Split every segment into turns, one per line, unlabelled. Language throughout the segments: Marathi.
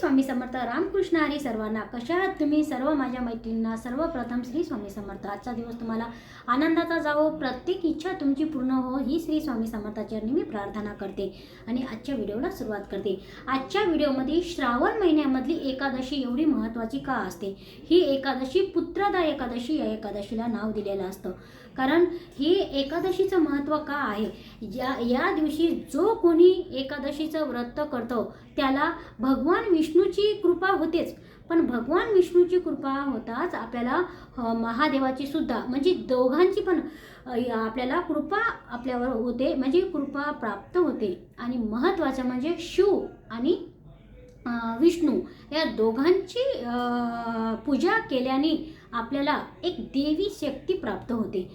स्वामी समर्थ. रामकृष्ण हरी सर्वांना कशा आहात तुम्ही? सर्व माझ्या मैत्रिणींना सर्वप्रथम श्री स्वामी समर्थ. आजचा दिवस तुम्हाला आनंदाचा जावो. प्रत्येक इच्छा तुमची पूर्ण हो ही श्री स्वामी समर्थाचरणी मी प्रार्थना करते आणि आजच्या व्हिडिओला सुरुवात करते. आजच्या व्हिडिओमध्ये श्रावण महिन्यामधली एकादशी एवढी महत्त्वाची का असते? ही एकादशी पुत्रदा एकादशी या एकादशीला नाव दिलेलं असतं. कारण ही एकादशीचं महत्त्व का आहे? या या दिवशी जो कोणी एकादशीचं व्रत करतो त्याला भगवान विष्णूची कृपा होतेच. पण भगवान विष्णूची कृपा होताच आपल्याला महादेवाची सुद्धा म्हणजे दोघांची पण आपल्याला कृपा आपल्यावर होते म्हणजे कृपा प्राप्त होते. आणि महत्त्वाचं म्हणजे शिव आणि विष्णू या दोघांची पूजा केल्याने आपल्याला एक देवी शक्ती प्राप्त होते.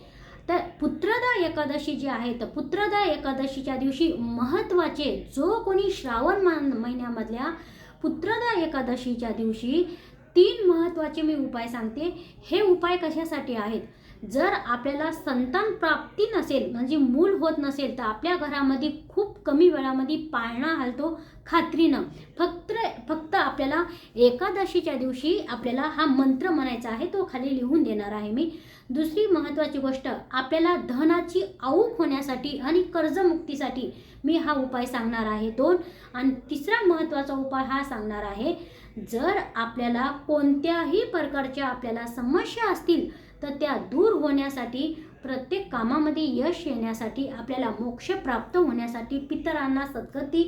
तर पुत्रदा एकादशी जी आहे तर पुत्रदा एकादशीच्या दिवशी महत्त्वाचे जो कोणी श्रावण मान महिन्यामधल्या पुत्रदा एकादशीच्या दिवशी तीन महत्त्वाचे मी उपाय सांगते. हे उपाय कशासाठी आहेत? जर आपल्याला संतान प्राप्ती नसेल म्हणजे मूल होत नसेल तर आपल्या घरामध्ये खूप कमी वेळामध्ये पाळणा हलतो. खात्रीनं. फक्त फक्त आपल्याला एकादशीच्या दिवशी आपल्याला हा मंत्र म्हणायचा आहे तो खाली लिहून देणार आहे मी. दुसरी महत्त्वाची गोष्ट आपल्याला धनाची आऊक होण्यासाठी आणि कर्जमुक्तीसाठी मी हा उपाय सांगणार आहे दोन. आणि तिसरा महत्त्वाचा उपाय हा सांगणार आहे जर आपल्याला कोणत्याही प्रकारच्या आपल्याला समस्या असतील तर त्या दूर होण्यासाठी प्रत्येक कामामध्ये यश येण्यासाठी आपल्याला मोक्ष प्राप्त होण्यासाठी पितरांना सद्गती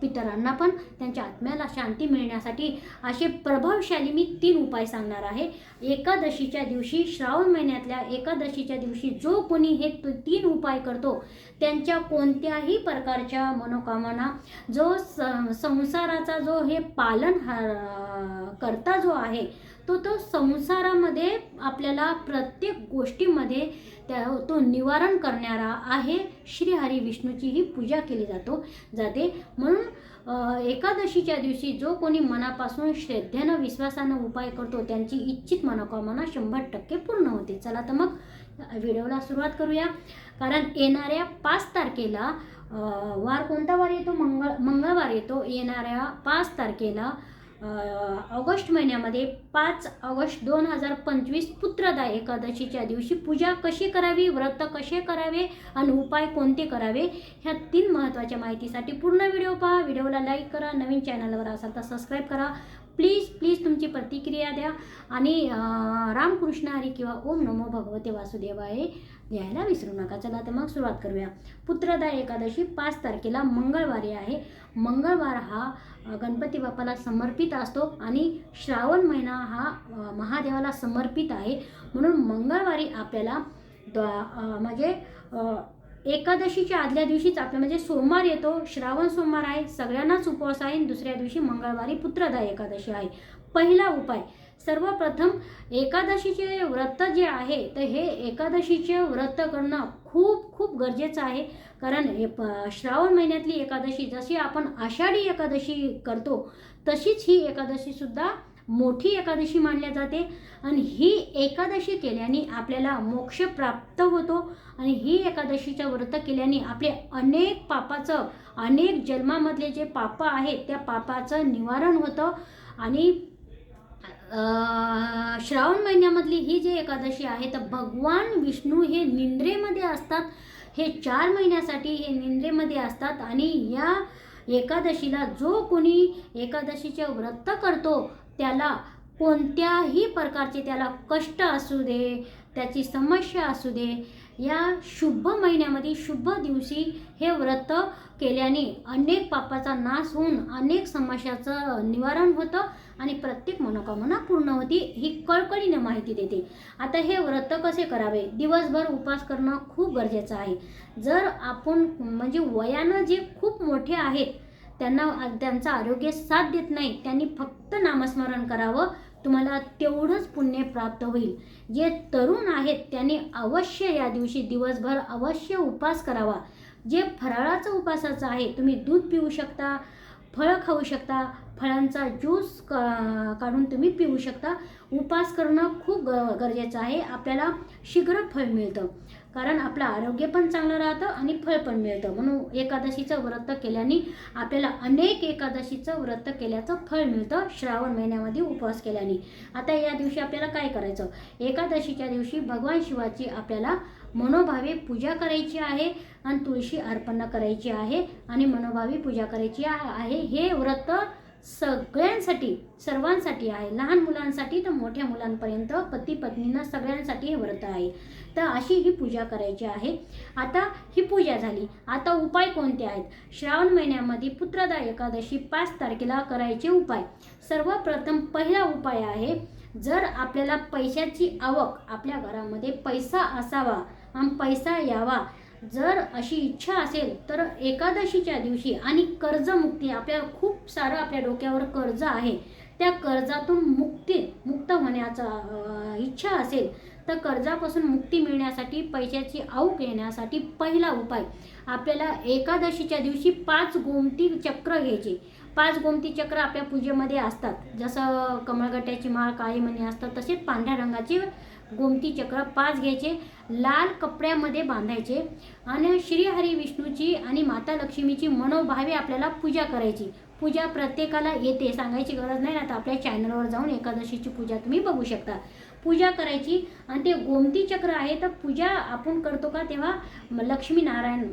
पितरांना पण त्यांच्या आत्म्याला शांती मिळण्यासाठी असे प्रभावशाली मी तीन उपाय सांगणार आहे. एकादशीच्या दिवशी श्रावण महिन्यातल्या एकादशीच्या दिवशी जो कोणी हे तीन उपाय करतो त्यांच्या कोणत्याही प्रकारच्या मनोकामना जो संसाराचा जो हे पालन हा- करता जो आहे तो तो संसारामध्ये आपल्याला प्रत्येक गोष्टीमध्ये त्या तो निवारण करणारा आहे. श्री हरी विष्णूची ही पूजा केली जातो जाते. म्हणून एकादशीच्या दिवशी जो कोणी मनापासून श्रद्धेनं विश्वासानं उपाय करतो त्यांची इच्छित मनोकामना शंभर टक्के पूर्ण होते. चला तर मग व्हिडिओला सुरुवात करूया. कारण येणाऱ्या पाच तारखेला वार कोणता वार येतो? मंगळ मंगळवार येतो. येणाऱ्या पाच तारखेला ऑगस्ट महिन्यामध्ये पाच ऑगस्ट दोन हजार पंचवीस पुत्रदा एकादशीच्या दिवशी पूजा कशी करावी व्रत कसे करावे आणि उपाय कोणते करावे ह्या तीन महत्त्वाच्या माहितीसाठी पूर्ण व्हिडिओ पहा. व्हिडिओला लाईक करा. नवीन चॅनलवर असाल तर सबस्क्राईब करा. प्लीज प्लीज तुमची प्रतिक्रिया द्या. आणि रामकृष्ण हरी किंवा ओम नमो भगवते वासुदेवाय द्यायला विसरू नका. चला तर मग सुरुवात करूया. पुत्रदा एकादशी पाच तारखेला मंगळवारी आहे. मंगळवार हा गणपती बाप्पाला समर्पित असतो आणि श्रावण महिना हा महादेवाला समर्पित आहे. म्हणून मंगळवारी आपल्याला द्वा- म्हणजे एकादशीच्या आदल्या दिवशीच आपलं म्हणजे सोमवार येतो श्रावण सोमवार आहे सगळ्यांनाच उपवास आहे दुसऱ्या दिवशी मंगळवारी पुत्रदा एकादशी आहे. पहिला उपाय सर्वप्रथम एकादशीचे व्रत जे आहे तर हे एकादशीचे व्रत करणं खूप खूप गरजेचं आहे. कारण हे प श्रावण महिन्यातली एकादशी जशी आपण आषाढी एकादशी करतो तशीच ही एकादशीसुद्धा मोठी एकादशी मानल्या जाते. आणि ही एकादशी केल्याने आपल्याला मोक्ष प्राप्त होतो. आणि ही एकादशीचं व्रत केल्याने आपले अनेक पापाचं अनेक जन्मामधले जे पाप आहेत त्या पापाचं निवारण होतं. आणि श्रावण महिन्यामधली ही जी एकादशी आहे तर भगवान विष्णू हे निंद्रेमध्ये असतात. हे चार महिन्यासाठी हे निंद्रेमध्ये असतात. आणि या एकादशीला जो कोणी एकादशीचे व्रत करतो त्याला कोणत्याही प्रकारचे त्याला कष्ट असू दे त्याची समस्या असू दे या शुभ महिन्यामध्ये शुभ दिवशी हे व्रत केल्याने अनेक पापाचा नाश होऊन अनेक समस्याचं निवारण होतं आणि प्रत्येक मनोकामना पूर्ण होती ही कळकळीने माहिती देते. आता हे व्रत कसे करावे? दिवसभर उपवास करणं खूप गरजेचं आहे. जर आपण म्हणजे वयानं जे खूप मोठे आहेत त्यांना त्यांचं आरोग्य साथ देत नाही त्यांनी फक्त नामस्मरण करावं तुम्हाला तेवढंच पुण्य प्राप्त होईल. जे तरुण आहेत त्यांनी अवश्य या दिवशी दिवसभर अवश्य उपास करावा. जे फराळाचं उपासाचं आहे तुम्ही दूध पिऊ शकता फळं खाऊ शकता फळांचा ज्यूस क काढून तुम्ही पिऊ शकता. उपास करणं खूप ग गरजेचं आहे. आपल्याला शीघ्र फळ मिळतं. कारण आपलं आरोग्य पण चांगलं राहतं आणि फळ पण मिळतं. म्हणून एकादशीचं व्रत केल्याने आपल्याला अनेक एकादशीचं व्रत केल्याचं फळ मिळतं. श्रावण महिन्यामध्ये उपवास केल्याने. आता या दिवशी आपल्याला काय करायचं? एकादशीच्या दिवशी भगवान शिवाची आपल्याला मनोभावे पूजा करायची आहे आणि तुळशी अर्पण करायची आहे आणि मनोभावी पूजा करायची आहे. हे व्रत सगळ्यांसाठी सर्वांसाठी आहे. लहान मुलांसाठी तर मोठ्या मुलांपर्यंत पती पत्नींना सगळ्यांसाठी हे व्रत आहे. तर अशी ही पूजा करायची आहे. आता ही पूजा झाली. आता उपाय कोणते आहेत? श्रावण महिन्यामध्ये पुत्रदा एकादशी पाच तारखेला करायचे उपाय. सर्वप्रथम पहिला उपाय आहे जर आपल्याला पैशाची आवक आपल्या घरामध्ये पैसा असावा आणि पैसा यावा. जर अशी इच्छा असेल तर एकादशीच्या दिवशी आणि कर्जमुक्ती आपल्या खूप सारं आपल्या डोक्यावर कर्ज आहे. त्या कर्जातून मुक्ती मुक्त होण्याचा इच्छा असेल तर कर्जापासून मुक्ती मिळण्यासाठी पैशाची आवक येण्यासाठी पहिला उपाय आपल्याला एकादशीच्या दिवशी पाच गोमती चक्र घ्यायचे. पाच गोमती चक्र आपल्या पूजेमध्ये असतात. जसं कमळगट्याची माळ काळी मणी असतात तसेच पांढऱ्या रंगाची गोमती चक्र पाच घ्यायचे लाल कपड्यामध्ये बांधायचे आणि श्रीहरी विष्णूची आणि माता लक्ष्मीची मनोभावे आपल्याला पूजा करायची. पूजा प्रत्येकाला येते सांगायची गरज नाही. ना तर आपल्या चॅनलवर जाऊन एकादशीची पूजा तुम्ही बघू शकता. पूजा करायची आणि ते गोमती चक्र आहे तर पूजा आपण करतो का? तेव्हा लक्ष्मी नारायण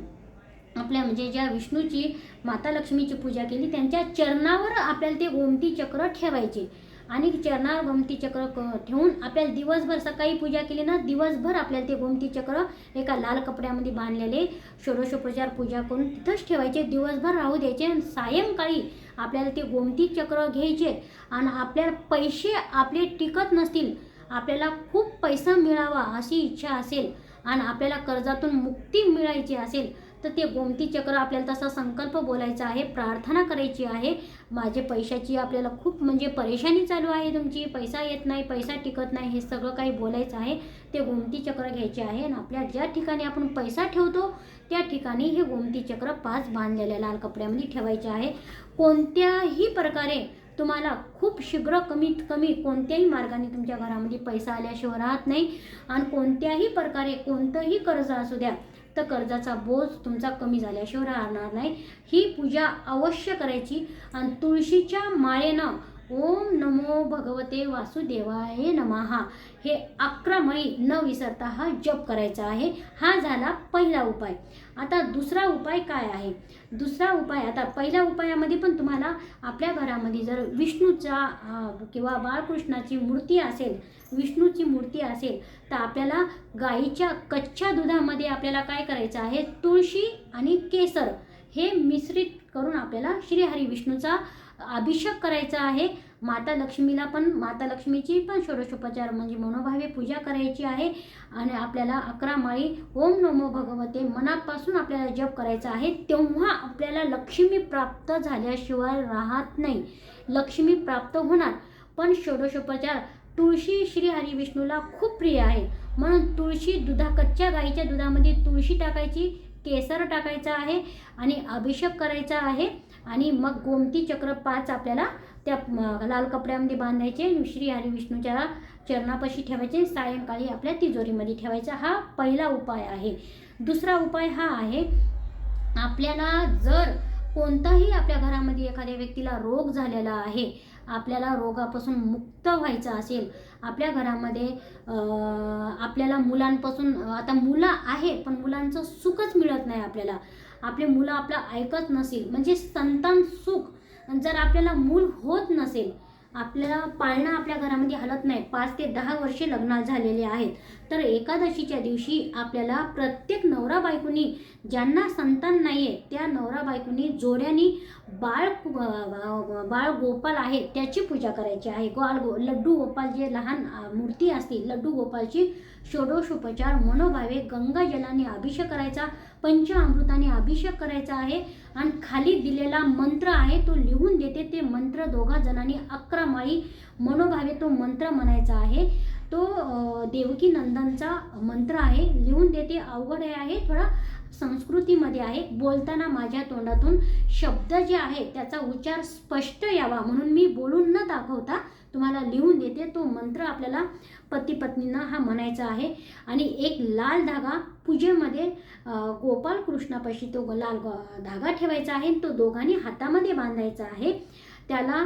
आपल्या म्हणजे ज्या विष्णूची माता लक्ष्मीची पूजा केली त्यांच्या चरणावर आपल्याला ते गोमती चक्र ठेवायचे. आणि चरणावर गोमती चक्र क- ठेवून आपल्याला दिवसभर सकाळी पूजा केली ना दिवसभर आपल्याला ते गोमती चक्र एका लाल कपड्यामध्ये बांधलेले षोडशोपचार पूजा करून तिथंच ठेवायचे. दिवसभर राहू द्यायचे आणि सायंकाळी आपल्याला ते गोमती चक्र घ्यायचे आणि आपल्याला पैसे आपले टिकत नसतील आपल्याला खूप पैसा मिळावा अशी इच्छा असेल आणि आपल्याला कर्जातून मुक्ती मिळायची असेल तर ते गोमती चक्र आपल्याला तसा संकल्प बोलायचा आहे प्रार्थना करायची आहे. माझे पैशाची आपल्याला खूप म्हणजे परेशानी चालू आहे तुमची. पैसा येत नाही पैसा टिकत नाही हे सगळं काही बोलायचं आहे. ते गोमती चक्र घ्यायचे आहे आणि आपल्या ज्या ठिकाणी आपण पैसा ठेवतो त्या ठिकाणी हे गोमती चक्र पाच बांधलेल्या लाल कपड्यामध्ये ठेवायचे आहे. कोणत्याही प्रकारे तुम्हाला खूप शीघ्र कमीत कमी कोणत्याही मार्गाने तुमच्या घरामध्ये पैसा आल्याशिवाय राहत नाही. आणि कोणत्याही प्रकारे कोणतंही कर्ज असू द्या तर कर्जाचा बोज तुमचा कमी झाल्याशिवाय राहणार नाही. ही पूजा अवश्य करायची. आणि तुळशीच्या माळेनं ओम नमो भगवते वासुदेवाय नमहा हे अकरा मळी न विसरता हा जप करायचा आहे. हा झाला पहिला उपाय. आता दुसरा उपाय काय आहे? दुसरा उपाय आता पहिल्या उपायामध्ये पण तुम्हाला आपल्या घरामध्ये जर विष्णूचा किंवा बाळकृष्णाची मूर्ती असेल विष्णूची मूर्ती असेल तर आपल्याला गाईच्या कच्च्या दुधामध्ये आपल्याला काय करायचं आहे? तुळशी आणि केसर हे मिश्रित करून आपल्याला श्रीहरी विष्णूचा अभिषेक करायचा आहे. माता लक्ष्मीला पण माता लक्ष्मीची पण षोडशोपचार म्हणजे मनोभावे पूजा करायची आहे. आणि आपल्याला अकरा माळी ओम नमो भगवते मनापासून आपल्याला जप करायचा आहे. तेव्हा आपल्याला लक्ष्मी प्राप्त झाल्याशिवाय राहत नाही. लक्ष्मी प्राप्त होणार पण षोडशोपचार तुळशी श्री हरी विष्णूला खूप प्रिय आहे. म्हणून तुळशी दुधा कच्च्या गाईच्या दुधामध्ये तुळशी टाकायची केसर टाकायचा आहे आणि अभिषेक करायचा आहे. आणि मग गोमती चक्र पाच आपल्याला त्या लाल कपड्यामध्ये बांधायचे. श्री हरी विष्णूच्या चरणापाशी ठेवायचे. सायंकाळी आपल्या तिजोरीमध्ये ठेवायचा हा पहिला उपाय आहे. दुसरा उपाय हा आहे आपल्याला जर कोणताही आपल्या घरामध्ये एखाद्या व्यक्तीला रोग झालेला आहे आपल्याला रोगापासून मुक्त व्हायचं असेल आपल्या घरामध्ये आपल्याला मुलांपासून आता मुलं आहे पण मुलांचं सुखच मिळत नाही आपल्याला. आपले मुलं आपलं ऐकत नसेल म्हणजे संतान सुख. जर आपल्याला मूल होत नसेल आपल्याला पाळणं आपल्या घरामध्ये हलत नाही पाच ते दहा वर्षे लग्नात झालेले आहेत तर एकादशीच्या दिवशी आपल्याला प्रत्येक नवरा बायकोनी ज्यांना संतान नाही आहे त्या नवरा बायकोनी जोड्यानी बाळ बाळ गोपाल आहे त्याची पूजा करायची आहे. गोल गो लड्डू गोपाल जे लहान मूर्ती असते लड्डू गोपालची षोडोषोपचार मनोभावे गंगा जलाने अभिषेक करायचा पंचामृताने अभिषेक करायचा आहे आणि खाली दिलेला मंत्र आहे तो लिहून देते. ते मंत्र दोघा जणांनी अकरा माळी मनोभावे तो मंत्र म्हणायचा आहे. तो देवकी नंदनचा मंत्र आहे लिहून देते. अवघड आहे थोडा संस्कृतीमध्ये आहे. बोलताना माझ्या तोंडातून शब्द जे आहे त्याचा उच्चार स्पष्ट यावा. म्हणून मी बोलून न दाखवता तुम्हाला लिहून देते. तो मंत्र आपल्याला पती पत्नींना हा म्हणायचा आहे. आणि एक लाल धागा पूजेमध्ये गोपाल कृष्णापाशी तो लाल ग- धागा ठेवायचा आहे. तो दोघांनी हातामध्ये बांधायचा आहे. त्याला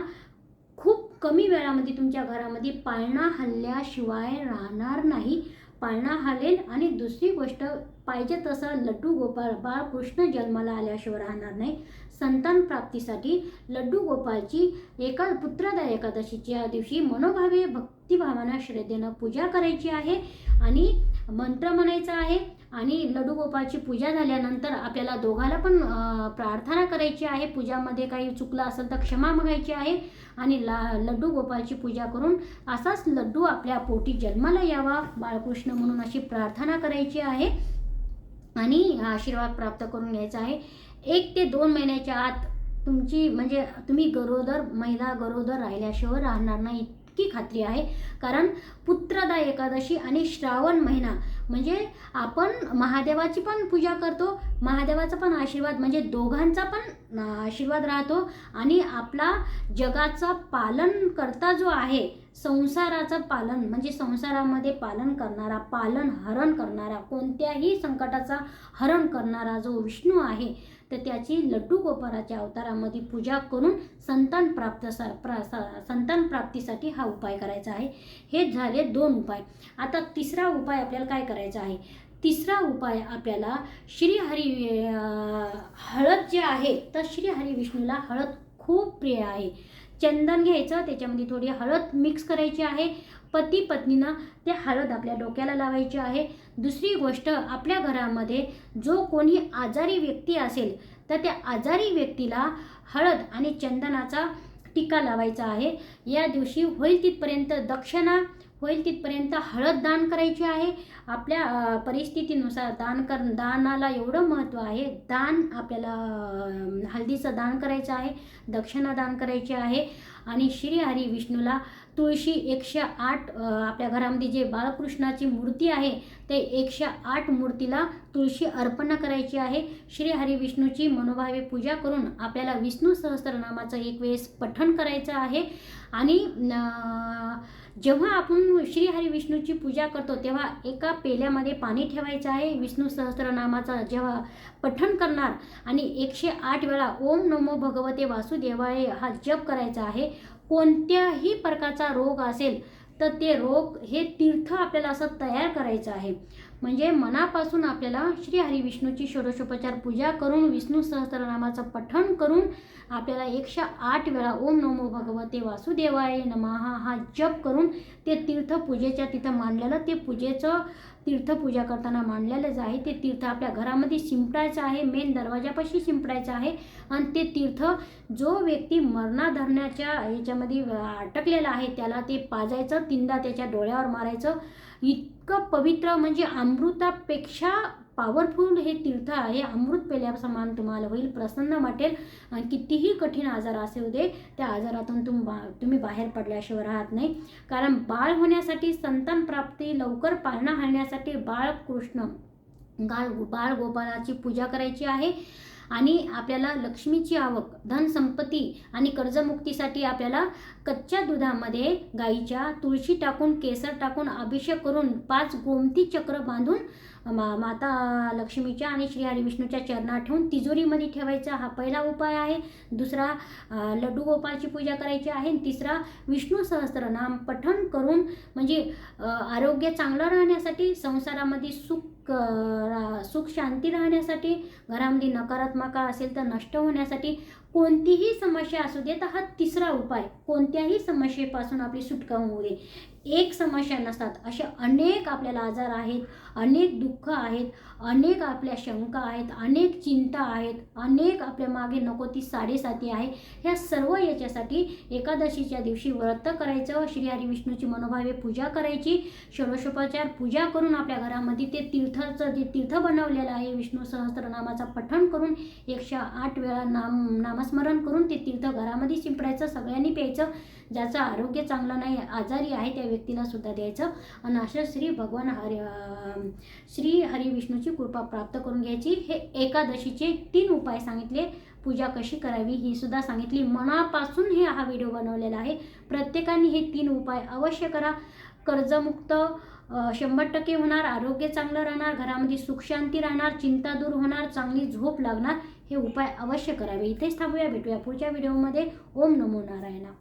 खूप कमी वेळामध्ये तुमच्या घरामध्ये पाळणा हल्ल्याशिवाय राहणार नाही. पाळणा हलेल आणि दुसरी गोष्ट पाहिजे तसं लड्डू गोपाळ बाळकृष्ण जन्माला आल्याशिवाय राहणार नाही. संतान प्राप्तीसाठी लड्डू गोपाळची एका पुत्रदा एकादशीच्या दिवशी मनोभावे भक्तिभावानं श्रद्धेनं पूजा करायची आहे आणि मंत्र म्हणायचा आहे आणि लड्डू गोपाळची पूजा झाल्यानंतर आपल्याला दोघाला पण प्रार्थना करायची आहे. पूजामध्ये काही चुकलं असेल तर क्षमा मागायची आहे आणि ला लड्डू गोपाळची पूजा करून असाच लड्डू आपल्या पोटी जन्माला यावा. बाळकृष्ण म्हणून अशी प्रार्थना करायची आहे. आणि आशीर्वाद प्राप्त करून घ्यायचा आहे. एक ते दोन महिन्याच्या आत तुमची म्हणजे तुम्ही गरोदर महिला गरोदर राहिल्याशिवाय राहणार नाही इतकी खात्री आहे. कारण पुत्रदा एकादशी आणि श्रावण महिना म्हणजे आपण महादेवाची पण पूजा करतो महादेवाचा पण आशीर्वाद म्हणजे दोघांचा पण आशीर्वाद राहतो आणि आपला जगाचा पालन करता जो आहे संसाराचं पालन म्हणजे संसारामध्ये पालन करणारा पालन हरण करणारा कोणत्याही संकटाचा हरण करणारा जो विष्णू आहे तर त्याची लड्डू गोपाळाच्या अवतारामध्ये पूजा करून संतान प्राप्त सा प्रा सा- संतान प्राप्तीसाठी हा उपाय करायचा आहे. हे झाले दोन उपाय. आता तिसरा उपाय आपल्याला काय करायचा आहे? तिसरा उपाय आपल्याला श्रीहरी हळद जे आहे तर श्रीहरी विष्णूला हळद खूप प्रिय आहे. चंदन घ्यायचं त्याच्यामध्ये थोडी हळद मिक्स करायची आहे. पती पत्नीनं ते हळद आपल्या डोक्याला लावायची आहे. दुसरी गोष्ट आपल्या घरामध्ये जो कोणी आजारी व्यक्ती असेल तर त्या आजारी व्यक्तीला हळद आणि चंदनाचा टिका लावायचा आहे. या दिवशी होईल तिथपर्यंत दक्षिणा होईल तिथपर्यंत हळद दान करायची आहे. आपल्या परिस्थितीनुसार दान कर दानाला एवढं महत्त्व आहे. दान आपल्याला हळदीचं दान करायचं आहे दक्षिणा दान करायची आहे. आणि श्री हरी विष्णूला तुळशी एकशे आठ आपल्या घरामध्ये जे बाळकृष्णाची मूर्ती आहे ते एकशे आठ मूर्तीला तुळशी अर्पण करायची आहे. श्री हरी विष्णूची मनोभावे पूजा करून आपल्याला विष्णू सहस्त्रनामाचं एक वेळेस पठण करायचं आहे. आणि जेव्हा आपण श्री हरी विष्णूची पूजा करतो तेव्हा एका पेल्यामध्ये पाणी ठेवायचं आहे. विष्णू सहस्रनामाचा जेव्हा पठण करणार आणि एकशे आठ वेळा ओम नमो भगवते वासुदेवाय हा जप करायचा आहे. कोणत्याही प्रकारचा रोग असेल तर ते रोग हे तीर्थ आपल्याला असं तयार करायचं आहे. म्हणजे मनापासून आपल्याला श्री हरी विष्णूची षोडशोपचार पूजा करून विष्णू सहस्रनामाचं पठण करून आपल्याला एकशे आठ वेळा ओम नमो भगवते वासुदेवाय नमः हा जप करून ते तीर्थ पूजेच्या तिथं मांडलेलं ते पूजेचं तीर्थपूजा करताना मांडलेलंच आहे. ते तीर्थ आपल्या घरामध्ये शिंपडायचं आहे. मेन दरवाजापाशी शिंपडायचं आहे. आणि ते तीर्थ जो व्यक्ती मरणाधरण्याच्या ह्याच्यामध्ये अटकलेला आहे त्याला ते पाजायचं तीनदा त्याच्या डोळ्यावर मारायचं. इतकं पवित्र म्हणजे अमृतापेक्षा पॉवरफुल हे तीर्थ आहे. अमृत पेल्यासमान तुम्हाला होईल. प्रसन्न वाटेल आणि कितीही कठीण आजार असू दे त्या आजारातून तुम बा तुम्ही बाहेर पडल्याशिवाय राहत नाही. कारण बाळ होण्यासाठी संतान प्राप्ती लवकर पाळणा घालण्यासाठी बाळकृष्ण गाळ बाळ गोपाळाची पूजा करायची आहे. आणि आपल्याला लक्ष्मीची आवक धनसंपत्ती आणि कर्जमुक्तीसाठी आपल्याला कच्च्या दुधामध्ये गाईच्या तुळशी टाकून केसर टाकून अभिषेक करून पाच गोमती चक्र बांधून मा माता लक्ष्मीच्या आणि श्री हरिविष्णूच्या चरणात ठेवून तिजोरीमध्ये ठेवायचा हा पहिला उपाय आहे. दुसरा लड्डू गोपाळची पूजा करायची आहे. आणि तिसरा विष्णू सहस्त्रनाम पठण करून म्हणजे आरोग्य चांगलं राहण्यासाठी संसारामध्ये सुख सुख शांती राहण्यासाठी घरामध्ये नकारात्मक असेल तर नष्ट होण्यासाठी कोणतीही समस्या असू देत हा तिसरा उपाय. कोणत्याही समस्येपासून आपली सुटका होऊ दे एक समस्या नसतात. असे अनेक आपल्याला आजार आहेत अनेक दुःख आहेत अनेक आपल्या शंका आहेत अनेक चिंता आहेत अनेक आपल्या मागे नको ती साडेसाती आहे. ह्या सर्व याच्यासाठी एकादशीच्या दिवशी व्रत करायचं श्री हरी विष्णूची मनोभावे पूजा करायची षोडशोपचार पूजा करून आपल्या घरामध्ये ते तीर्थाचं जे तीर्थ बनवलेलं आहे विष्णू सहस्त्रनामाचा पठण करून एकशे आठ वेळा नाम नामस्मरण करून ते तीर्थ घरामध्ये शिंपडायचं सगळ्यांनी प्यायचं. ज्याचं आरोग्य चांगलं नाही आजारी आहे त्या व्यक्तीला सुद्धा द्यायचं. आणि अशा श्री भगवान हरि श्री हरी विष्णूची कृपा प्राप्त करून घ्यायची. हे एकादशीचे तीन उपाय सांगितले. पूजा कशी करावी ही सुद्धा सांगितली. मनापासून हे हा व्हिडिओ बनवलेला आहे. प्रत्येकाने हे तीन उपाय अवश्य करा. कर्जमुक्त शंभर टक्के होणार आरोग्य चांगलं राहणार घरामध्ये सुख शांती राहणार चिंता दूर होणार चांगली झोप लागणार हे उपाय अवश्य करावे. इथेच थांबूया. भेटूया पुढच्या व्हिडिओमध्ये. ओम नमो नारायणा.